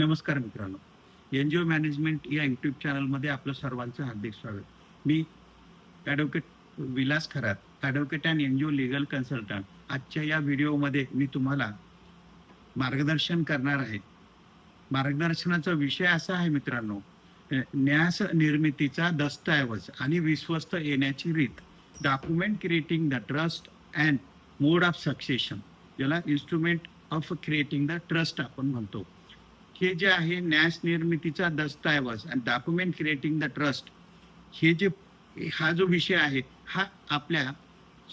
नमस्कार मित्रांनो. N G O management या यूट्यूब चॅनलमध्ये आपलं सर्वांचं हार्दिक स्वागत. मी advocate Vilas Kharat advocate and N G O legal consultant आजच्या या व्हिडिओमध्ये मी तुम्हाला मार्गदर्शन करणार आहे. मार्गदर्शनाचा विषय असा आहे मित्रांनो न्यास निर्मितीचा दस्तऐवज आणि विश्वस्त येण्याची रीत document creating the trust and mode of succession ज्याला instrument of creating the trust आपण म्हणतो. हे जे आहे न्यास निर्मितीचा दस्तऐवज आणि डॉक्युमेंट क्रिएटिंग द ट्रस्ट हे जे हा जो विषय आहे हा आपल्या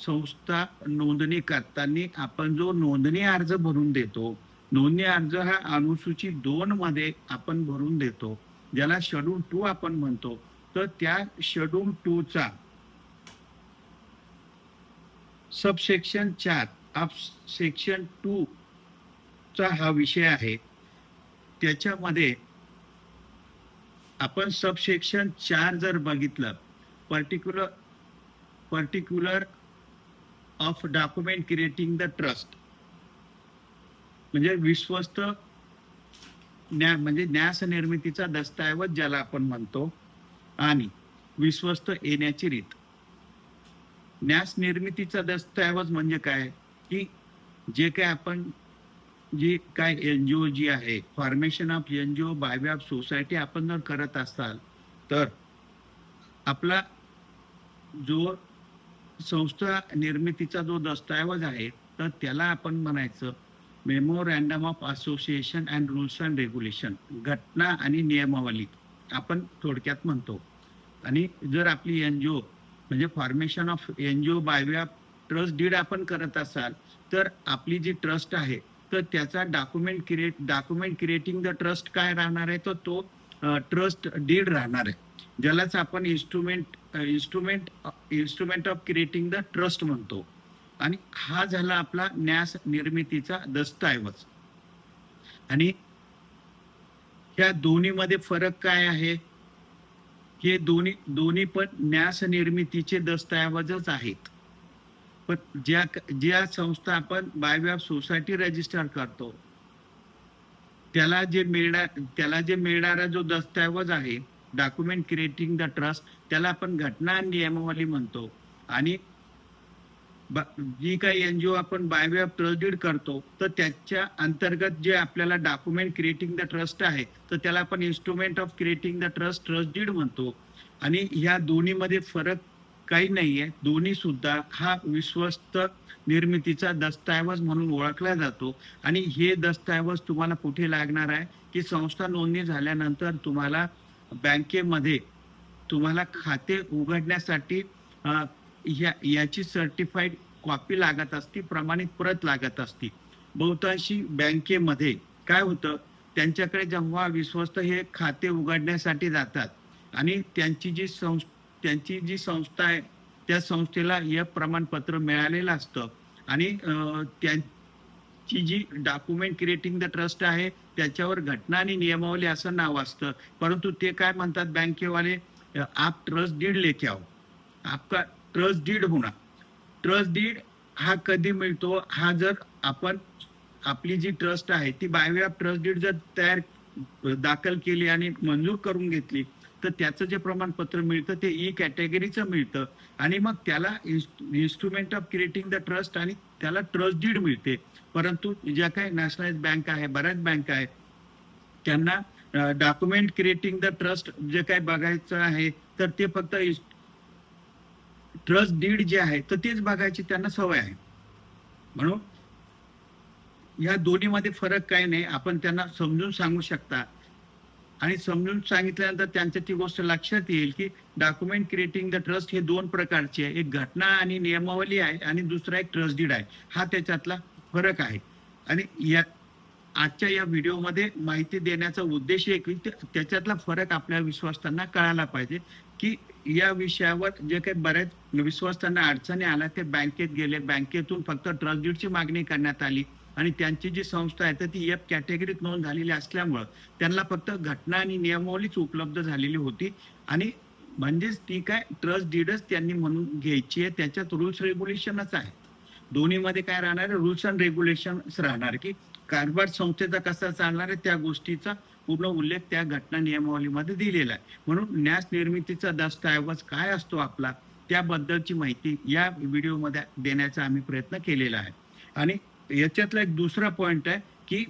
संस्था नोंदणी करताना आपण जो नोंदणी अर्ज भरून देतो नोंदणी अर्ज हा अनुसूची दोन मध्ये आपण भरून देतो ज्याला शेड्यूल टू आपण म्हणतो तर त्या शेड्यूल टू चा सबसेक्शन चार ऑफ सेक्शन टू चा हा विषय आहे. त्याच्यामध्ये आपण सबसेक्शन चार जर बघितलं particular particular of document creating the trust म्हणजे विश्वस्त न्या म्हणजे न्यास निर्मितीचा दस्तऐवज ज्याला आपण म्हणतो आणि विश्वस्त येण्याची रीत. न्यास निर्मितीचा दस्तऐवज म्हणजे काय? की जे काय आपण जी काय एनजीओ जी आहे formation of NGO by of society आपण जर करत असाल तर आपला जो संस्था निर्मितीचा जो दस्तऐवज आहे तर त्याला आपण म्हणायचं memorandum of association and rules and regulation घटना आणि नियमावली. आपण थोडक्यात म्हणतो. आणि जर आपली एनजीओ म्हणजे formation of NGO by of trust deed आपण करत असाल तर आपली जी ट्रस्ट आहे तर त्याचा document create document creating the trust काय राहणार आहे? तर तो ट्रस्ट डीड राहणार आहे. ज्यालाच आपण instrument instrument instrument of creating the trust म्हणतो. आणि हा झाला आपला न्यास निर्मितीचा दस्तऐवज. आणि या दोन्हीमध्ये फरक काय आहे? हे दोन्ही दोन्ही पण न्यास निर्मितीचे दस्तऐवजच आहेत. पण ज्या ज्या संस्था आपण by way of society register करतो त्याला जे मिळणार त्याला जे मिळणारा जो दस्तऐवज आहे डॉक्युमेंट क्रिएटिंग द ट्रस्ट त्याला आपण घटना आणि नियमावली म्हणतो. आणि जी काही एनजीओ आपण by way of trust deed करतो तर त्याच्या अंतर्गत जे आपल्याला डॉक्युमेंट क्रिएटिंग द ट्रस्ट आहे तर त्याला आपण instrument of creating the trust trust deed म्हणतो. आणि ह्या दोन्हीमध्ये फरक काही नाहीये. दोन्ही सुद्धा हा विश्वस्त निर्मितीचा दस्तऐवज म्हणून ओळखला जातो. आणि हे दस्तऐवज तुम्हाला कुठे लागणार आहे? की संस्था नोंदणी झाल्यानंतर तुम्हाला बँकेमध्ये तुम्हाला खाते उघडण्यासाठी या याची सर्टिफाईड कॉपी लागत असती प्रमाणित प्रत लागत असती. बहुतांशी बँकेमध्ये काय होतं? त्यांच्याकडे जेव्हा विश्वस्त हे खाते उघडण्यासाठी जातात आणि त्यांची जी संस्था त्यांची जी संस्था आहे त्या संस्थेला हे प्रमाणपत्र मिळालेलं असतं. आणि त्यांची जी डॉक्युमेंट क्रिएटिंग द ट्रस्ट आहे त्याच्यावर घटना आणि नियमावली असं नाव असतं. परंतु ते काय म्हणतात बँकेवाले आप ट्रस्ट डीड लेके आओ. आपका ट्रस्ट डीड होणार. ट्रस्ट डीड हा कधी मिळतो? हा जर आपण आपली जी ट्रस्ट आहे ती बायवे ऑफ ट्रस्ट डीड जर तयार दाखल केली आणि मंजूर करून घेतली तर त्याचं जे प्रमाणपत्र मिळतं ते e ई कॅटेगरीचं मिळतं. आणि मग त्याला instrument of creating the trust आणि त्याला ट्रस्ट डीड मिळते. परंतु ज्या काही नॅशनलाइज बँक आहे बऱ्याच बँक आहे त्यांना डॉक्युमेंट क्रिएटिंग द ट्रस्ट जे काही बघायचं आहे तर ते फक्त ट्रस्ट डीड जे आहे तर तेच बघायची त्यांना सवय आहे. म्हणून या दोन्हीमध्ये फरक काही नाही. आपण त्यांना समजून सांगू शकता. आणि समजून सांगितल्यानंतर त्यांच्या ती गोष्ट लक्षात येईल की डॉक्युमेंट क्रिएटिंग द ट्रस्ट हे दोन प्रकारचे आहे. एक घटना आणि नियमावली आहे आणि दुसरा एक ट्रस्ट डीड आहे. हा त्याच्यातला फरक आहे. आणि या आजच्या या व्हिडिओमध्ये माहिती देण्याचा उद्देश एक की त्याच्यातला फरक आपल्या विश्वासांना कळायला पाहिजे की या विषयावर जे काही बऱ्याच विश्वासांना अडचणी आल्या ते बँकेत गेले. बँकेतून फक्त ट्रस्ट ड्यूटची मागणी करण्यात आली आणि त्यांची जी संस्था आहे तर ती एफ कॅटेगरीत नोंद झालेली असल्यामुळं त्यांना फक्त घटना आणि नियमावलीच उपलब्ध झालेली होती. आणि म्हणजेच ती काय ट्रस्ट डीडच त्यांनी म्हणून घ्यायची आहे त्याच्यात रूल्स रेग्युलेशनच आहे. दोन्हीमध्ये काय राहणार आहे? रूल्स अँड रेग्युलेशन राहणार की कारभार संस्थेचा कसा चालणार आहे त्या गोष्टीचा पूर्ण उल्लेख त्या घटना नियमावलीमध्ये दिलेला आहे. म्हणून न्यास निर्मितीचा दस्तऐवज काय असतो आपला त्याबद्दलची माहिती या व्हिडिओमध्ये देण्याचा आम्ही प्रयत्न केलेला आहे. आणि याच्यातला एक दुसरा पॉइंट आहे की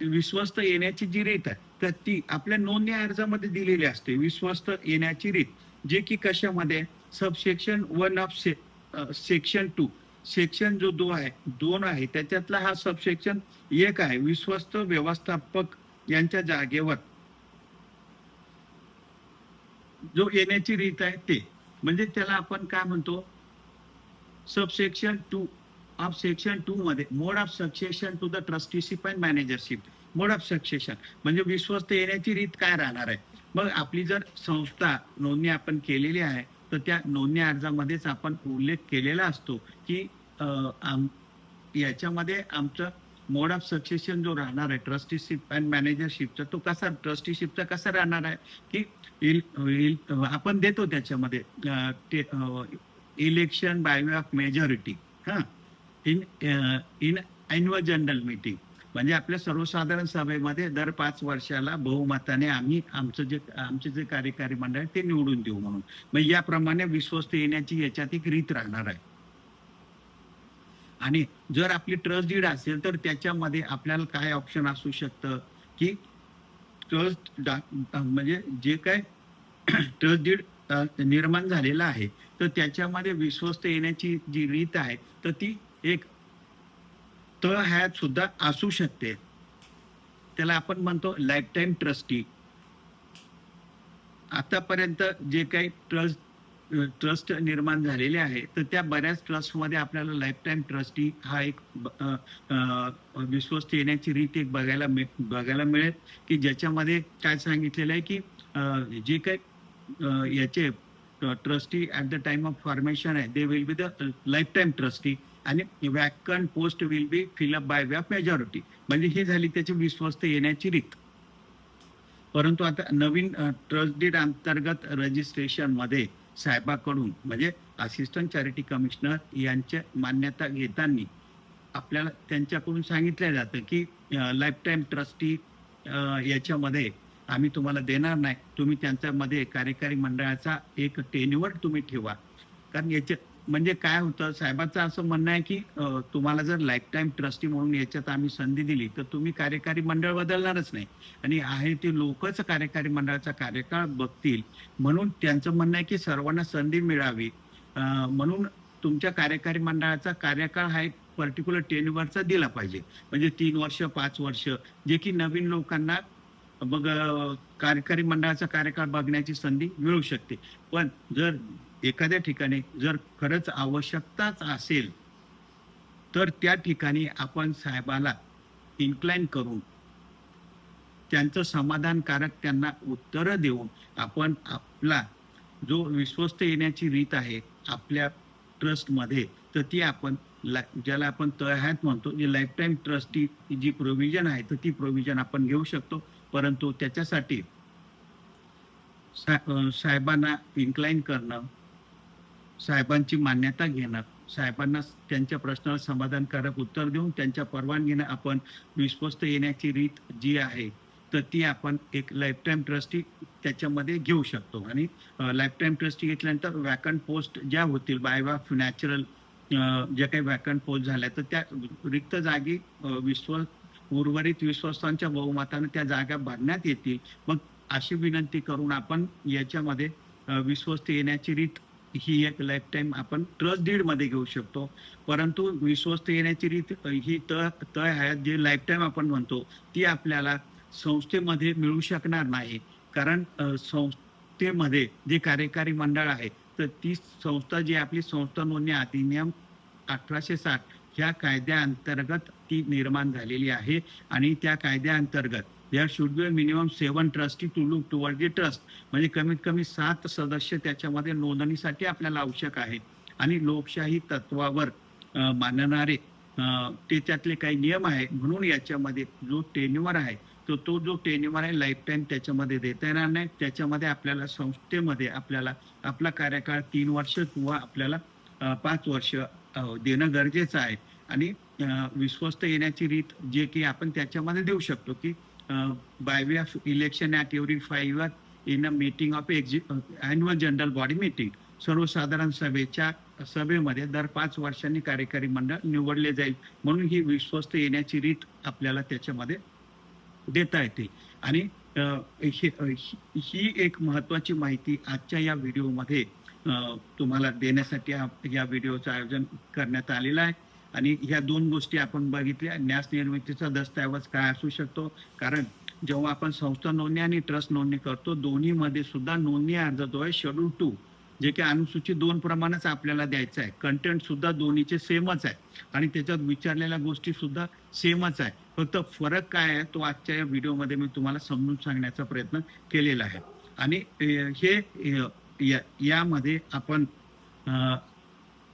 विश्वस्त येण्याची जी रीत आहे तर ती आपल्या नोंदणी अर्जामध्ये दिलेली असते. विश्वस्त येण्याची रीत जे की कशामध्ये? Subsection one of section two section जो दो आहे दोन आहे त्याच्यातला हा सबसेक्शन एक आहे विश्वस्त व्यवस्थापक यांच्या जागेवर. जो येण्याची रीत आहे ते. म्हणजे त्याला आपण काय म्हणतो? Subsection two of section two मध्ये mode of succession to the trusteeship and managership mode of succession म्हणजे विश्वस्त येण्याची रीत काय राहणार आहे? मग आपली जर संस्था नोंदणी आपण केलेली आहे तर त्या नोंदणी अर्जामध्येच आपण उल्लेख केलेला असतो की आम- याच्यामध्ये आमचं मोड ऑफ सक्सेशन जो राहणार आहे ट्रस्टीशिप अँड मॅनेजरशिपचा तो कसा ट्रस्टीशिपचा कसा राहणार आहे? की इल- इल- आपण देतो त्याच्यामध्ये election by way of majority हा. In in annual general meeting म्हणजे आपल्या सर्वसाधारण सभेमध्ये दर पाच वर्षाला बहुमताने आम्ही आमचं जे आमचे जे कार्यकारी मंडळ ते निवडून देऊ म्हणून. मग याप्रमाणे विश्वस्त येण्याची याच्यात एक रीत राहणार आहे. आणि जर आपली ट्रस्ट डीड असेल तर त्याच्यामध्ये आपल्याला काय ऑप्शन असू शकतं? की ट्रस्ट म्हणजे जे काय ट्रस्ट डीड निर्माण झालेला आहे तर त्याच्यामध्ये विश्वस्त येण्याची जी रीत आहे तर ती एक त ह्यात सुद्धा असू शकते. त्याला आपण म्हणतो लाईफ टाईम ट्रस्टी आतापर्यंत जे काही ट्रस्ट ट्रस्ट निर्माण झालेले आहे तर त्या बऱ्याच ट्रस्टमध्ये आपल्याला लाईफ टाईम ट्रस्टी हा एक विश्वस्त येण्याची रीत एक बघायला मिळ बघायला मिळेल. की ज्याच्यामध्ये काय सांगितलेलं आहे की जे काही याचे trustee at the time of formation आहे they will be the life time trustee आणि vacant post will be fill up by way majority म्हणजे ही झाली त्याची विश्वस्त येण्याची रीत. परंतु आता नवीन ट्रस्ट डीड अंतर्गत रजिस्ट्रेशनमध्ये साहेबाकडून म्हणजे असिस्टंट चॅरिटी कमिशनर यांच्या मान्यता घेताना आपल्याला त्यांच्याकडून सांगितलं जातं की लाईफ टाईम ट्रस्टी याच्यामध्ये आम्ही तुम्हाला देणार नाही. तुम्ही त्यांच्यामध्ये कार्यकारी मंडळाचा एक टेन्युअर तुम्ही ठेवा. कारण याच्या म्हणजे काय होतं साहेबांचं असं म्हणणं आहे की तुम्हाला जर लाईफ टाईम ट्रस्टी म्हणून याच्यात आम्ही संधी दिली तर तुम्ही कार्यकारी मंडळ बदलणारच नाही. आणि आहे ते लोकच कार्यकारी मंडळाचा कार्यकाळ बघतील. म्हणून त्यांचं म्हणणं आहे की सर्वांना संधी मिळावी. म्हणून तुमच्या कार्यकारी मंडळाचा कार्यकाळ हा एक पर्टिक्युलर टेन्युअरचा दिला पाहिजे. म्हणजे तीन वर्ष पाच वर्ष जे की नवीन लोकांना मग कार्यकारी मंडळाचा कार्यकाळ बघण्याची संधी मिळू शकते. पण जर एखाद्या ठिकाणी जर खरंच आवश्यकताच असेल तर त्या ठिकाणी आपण साहेबाला इन्क्लाइन करून त्यांचं समाधानकारक त्यांना उत्तरं देऊन आपण आपला जो विश्वस्त येण्याची रीत आहे आपल्या ट्रस्टमध्ये तर ती आपण ला- ज्याला आपण तळहात म्हणतो जी लाईफ टाईम ट्रस्टी जी प्रोव्हिजन आहे तर ती प्रोव्हिजन आपण घेऊ शकतो. परंतु त्याच्यासाठी सा- साहेबांना इन्क्लाइन करणं साहेबांची मान्यता घेणं साहेबांना त्यांच्या प्रश्नाला समाधानकारक उत्तर देऊन त्यांच्या परवानगीने आपण विश्वस्त येण्याची रीत जी आहे तर ती आपण एक लाईफ टाईम ट्रस्टी त्याच्यामध्ये घेऊ शकतो. आणि लाईफ टाईम ट्रस्टी घेतल्यानंतर वॅकंट पोस्ट ज्या होतील बाय ऑफ नॅचरल ज्या काही वॅकंट पोस्ट झाल्या तर त्या रिक्त जागी विश्व उर्वरित विश्वस्तांच्या बहुमताने त्या जागा भरण्यात येतील. मग अशी विनंती करून आपण याच्यामध्ये विश्वस्त येण्याची रीत ही एक लाईफ टाईम आपण ट्रस्ट डीडमध्ये घेऊ शकतो. परंतु विश्वस्त येण्याची रीत ही तळ तय आहे जे लाईफ टाईम आपण म्हणतो ती आपल्याला संस्थेमध्ये मिळू शकणार नाही. कारण संस्थेमध्ये जे कार्यकारी मंडळ आहे तर ती संस्था जी आपली संस्था नोंदणी अधिनियम अठराशे साठ ह्या कायद्याअंतर्गत ती निर्माण झालेली आहे. आणि त्या कायद्याअंतर्गत there should be minimum seven trustee to look toward the trust म्हणजे कमीत कमी सात सदस्य त्याच्यामध्ये नोंदणीसाठी आपल्याला आवश्यक आहे. आणि लोकशाही तत्वावर मानणारे ते त्यातले काही नियम आहे. म्हणून याच्यामध्ये जो टेन्युअर आहे तो तो जो टेन्युअर आहे लाईफ टाईम त्याच्यामध्ये देता येणार नाही. त्याच्यामध्ये आपल्याला संस्थेमध्ये आपल्याला आपला कार्यकाळ तीन वर्ष किंवा आपल्याला पाच वर्ष देणं गरजेचं आहे. आणि विश्वस्त येण्याची रीत जे की आपण त्याच्यामध्ये देऊ शकतो की by way of election at every five in a meeting of एक्झि annual general body meeting सर्वसाधारण सभेच्या सभेमध्ये दर पाच वर्षांनी कार्यकारी मंडळ निवडले जाईल म्हणून ही विश्वस्त येण्याची रीत आपल्याला त्याच्यामध्ये देता येते. आणि uh, uh, ही एक महत्वाची माहिती आजच्या या व्हिडिओमध्ये uh, तुम्हाला देण्यासाठी या व्हिडिओचं आयोजन करण्यात आलेलं आहे. आणि ह्या दोन गोष्टी आपण बघितल्या. न्यास निर्मितीचा दस्तऐवज काय असू शकतो? कारण जेव्हा आपण संस्था नोंदणी आणि ट्रस्ट नोंदणी करतो दोन्हीमध्ये सुद्धा नोंदणी अर्ज जो आहे. शेड्यूल टू जे की अनुसूचित दोन प्रमाणेच आपल्याला द्यायचं आहे. कंटेंट सुद्धा दोन्हीचे सेमच आहे. आणि त्याच्यात विचारलेल्या गोष्टी सुद्धा सेमच आहे. फक्त फरक काय आहे? तो आजच्या या व्हिडिओमध्ये मी तुम्हाला समजून सांगण्याचा प्रयत्न केलेला आहे. आणि हे या- यामध्ये आपण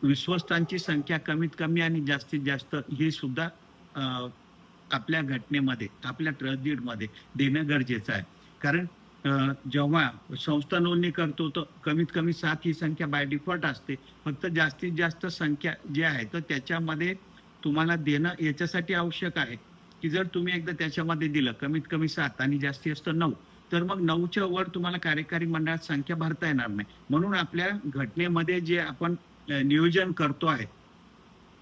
विश्वस्तांची संख्या कमीत कमी आणि जास्तीत जास्त हे सुद्धा आपल्या घटनेमध्ये आपल्या ट्रस्ट देणं गरजेचं आहे. कारण जेव्हा संस्था नोंदणी करतो तर कमीत कमी सात ही संख्या बाय डिफॉल्ट असते. फक्त जास्तीत जास्त संख्या जी आहे तर त्याच्यामध्ये तुम्हाला देणं याच्यासाठी आवश्यक आहे. की जर तुम्ही एकदा त्याच्यामध्ये दिलं कमीत कमी सात आणि जास्तीत जास्त नऊ तर मग नऊच्या वर तुम्हाला कार्यकारी मंडळात संख्या भरता येणार नाही. म्हणून आपल्या घटनेमध्ये जे आपण नियोजन करतो आहे.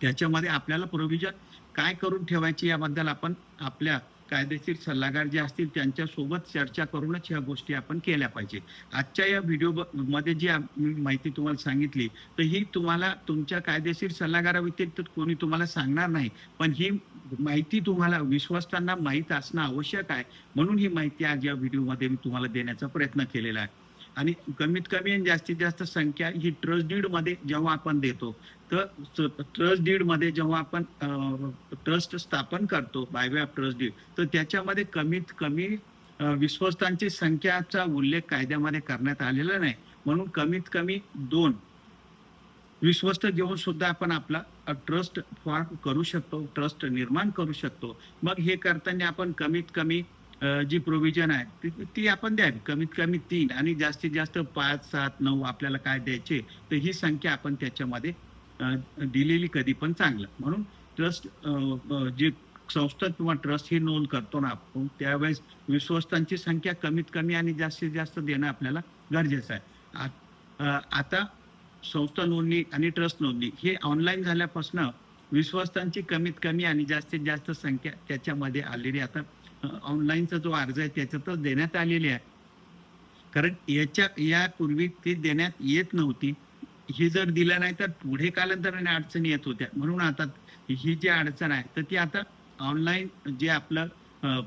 त्याच्यामध्ये आपल्याला प्रोव्हिजन काय करून ठेवायची याबद्दल आपण आपल्या कायदेशीर सल्लागार जे असतील त्यांच्यासोबत चर्चा करूनच ह्या गोष्टी आपण केल्या पाहिजे. आजच्या या व्हिडिओमध्ये जी मी माहिती तुम्हाला सांगितली तर ही तुम्हाला तुमच्या कायदेशीर सल्लागाराव्यतिरिक्त कोणी तुम्हाला सांगणार नाही. पण ही माहिती तुम्हाला विश्वस्तांना माहीत असणं आवश्यक आहे. म्हणून ही माहिती आज या व्हिडिओमध्ये मी तुम्हाला देण्याचा प्रयत्न केलेला आहे. आणि कमीत कमी आणि जास्तीत जास्त संख्या ही ट्रस्ट डीडमध्ये जेव्हा आपण देतो तर ट्रस्ट डीडमध्ये जेव्हा आपण ट्रस्ट स्थापन करतो by way of trust deed तर त्याच्यामध्ये कमीत कमी विश्वस्तांची संख्याचा उल्लेख कायद्यामध्ये करण्यात आलेला नाही. म्हणून कमीत कमी दोन विश्वस्त घेऊन सुद्धा आपण आपला ट्रस्ट फॉर्म करू शकतो ट्रस्ट निर्माण करू शकतो. मग हे करताना आपण कमीत कमी जी प्रोव्हिजन आहे ती- आपण द्यावी. कमीत कमी तीन आणि जास्तीत जास्त पाच सात नऊ आपल्याला काय द्यायचे तर ही संख्या आपण त्याच्यामध्ये दिलेली कधी पण चांगलं. म्हणून ट्रस्ट जे संस्था किंवा ट्रस्ट ही नोंद करतो ना आपण त्यावेळेस विश्वस्तांची संख्या कमीत कमी आणि जास्तीत जास्त देणं आपल्याला गरजेचं आहे. आता संस्था नोंदणी आणि ट्रस्ट नोंदणी हे ऑनलाईन झाल्यापासून विश्वस्तांची कमीत कमी आणि जास्तीत जास्त संख्या त्याच्यामध्ये आलेली आता ऑनलाईनचा जो अर्ज आहे त्याच्यातच देण्यात आलेली आहे. कारण याच्या यापूर्वी ती देण्यात येत नव्हती. ही जर दिलं नाही तर पुढे कालांतराने अडचणी येत होत्या. म्हणून आता ही जी अडचण आहे तर ती आता ऑनलाईन जे आपलं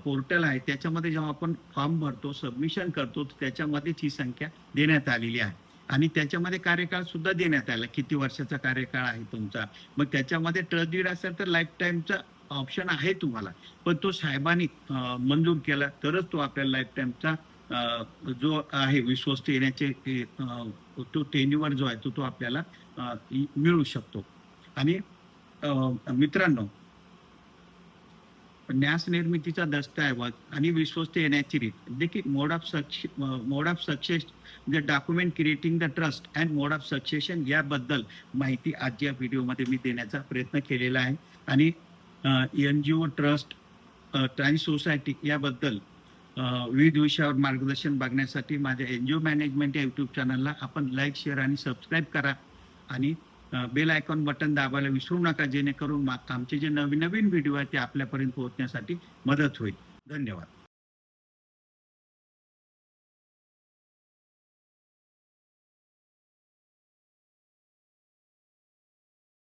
पोर्टल आहे त्याच्यामध्ये जेव्हा आपण फॉर्म भरतो सबमिशन करतो त्याच्यामध्येच ही संख्या देण्यात आलेली आहे. आणि त्याच्यामध्ये कार्यकाळ सुद्धा देण्यात आला. किती वर्षाचा कार्यकाळ आहे तुमचा? मग त्याच्यामध्ये ट्रस्ट डीड असेल तर लाईफ टाईमचा ऑप्शन आहे तुम्हाला. पण तो साहेबांनी मंजूर केला तरच तो आपल्याला लाईफ टाईमचा जो आहे विश्वस्त येण्याचे तो टेन्युअर जो आहे तो तो आपल्याला मिळू शकतो. आणि मित्रांनो न्यास निर्मितीचा दस्तऐवज आणि विश्वस्त येण्याची रीत. देखील mode of mode of success the document creating the trust and mode of succession याबद्दल माहिती आज या व्हिडिओमध्ये मी देण्याचा प्रयत्न केलेला आहे. आणि N G O trust trans society याबद्दल विविध विषयावर मार्गदर्शन बघण्यासाठी माझ्या एन जी ओ मॅनेजमेंट या यूट्यूब चॅनलला आपण लाईक शेअर आणि सबस्क्राईब करा. आणि बेल आयकॉन बटन दाबायला विसरू नका जेणेकरून आमचे जे नवीन नवीन व्हिडिओ आहेत ते आपल्यापर्यंत पोहोचण्यासाठी मदत होईल. धन्यवाद.